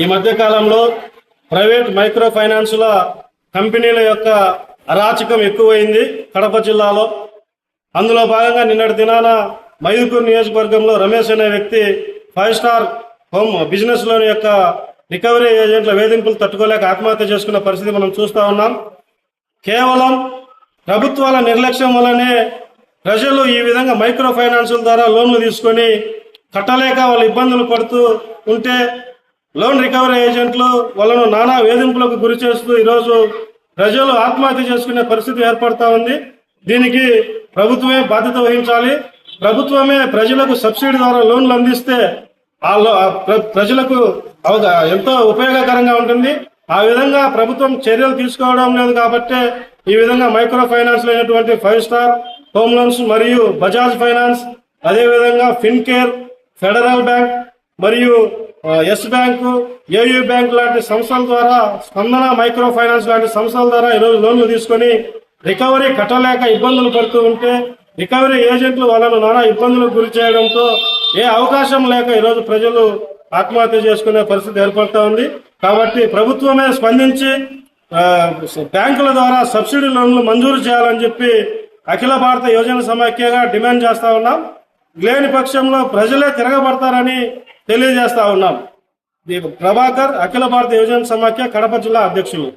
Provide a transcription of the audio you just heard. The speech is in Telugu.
ఈ మధ్య కాలంలో ప్రైవేట్ మైక్రో ఫైనాన్సుల కంపెనీల యొక్క అరాచకం ఎక్కువైంది కడప జిల్లాలో. అందులో భాగంగా నిన్నటి దినాన మైదుకూరు నియోజకవర్గంలో రమేష్ అనే వ్యక్తి five star home business loan యొక్క రికవరీ ఏజెంట్ల వేధింపులు తట్టుకోలేక ఆత్మహత్య చేసుకున్న పరిస్థితి మనం చూస్తూ ఉన్నాం. కేవలం ప్రభుత్వాల నిర్లక్ష్యం వల్లనే ప్రజలు ఈ విధంగా మైక్రో ఫైనాన్సుల ద్వారా లోన్లు తీసుకొని కట్టలేక వాళ్ళు ఇబ్బందులు పడుతూ ఉంటే లోన్ రికవరీ ఏజెంట్లు వాళ్ళను నానా వేధింపులకు గురి చేస్తూ ఈరోజు ప్రజలు ఆత్మహత్య చేసుకునే పరిస్థితి ఏర్పడతా ఉంది. దీనికి ప్రభుత్వమే బాధ్యత వహించాలి. ప్రభుత్వమే ప్రజలకు సబ్సిడీ ద్వారా లోన్లు అందిస్తే ఆ లో- ప్ర- ప్రజలకు అవగా ఎంతో ఉపయోగకరంగా ఉంటుంది. ఆ విధంగా ప్రభుత్వం చర్యలు తీసుకోవడం లేదు కాబట్టి ఈ విధంగా మైక్రో ఫైనాన్స్ అయినటువంటి ఫైవ్ స్టార్ హోమ్ లోన్స్ మరియు బజాజ్ ఫైనాన్స్ అదేవిధంగా ఫిన్కేర్ ఫెడరల్ బ్యాంక్ మరియు ఎస్ బ్యాంకు ఏయూ బ్యాంక్ లాంటి సంస్థల ద్వారా స్పందన మైక్రో ఫైనాన్స్ లాంటి సంస్థల ద్వారా ఈరోజు లోన్లు తీసుకొని రికవరీ కట్టలేక ఇబ్బందులు పడుతూ ఉంటే రికవరీ ఏజెంట్లు వాళ్ళను నానా ఇబ్బందులకు గురి చేయడంతో ఏ అవకాశం లేక ఈరోజు ప్రజలు ఆత్మహత్య చేసుకునే పరిస్థితి ఏర్పడుతూ ఉంది. కాబట్టి ప్రభుత్వమే స్పందించి బ్యాంకుల ద్వారా సబ్సిడీ లోన్లు మంజూరు చేయాలని చెప్పి అఖిల భారత యోజన సమాఖ్యగా డిమాండ్ చేస్తా ఉన్నాం. లేని పక్షంలో ప్రజలే తిరగబడతారని తెలియజేస్తా ఉన్నాం. ప్రభాకర్ అఖిల భారత యువజన సమాఖ్య కడప జిల్లా అధ్యక్షులు.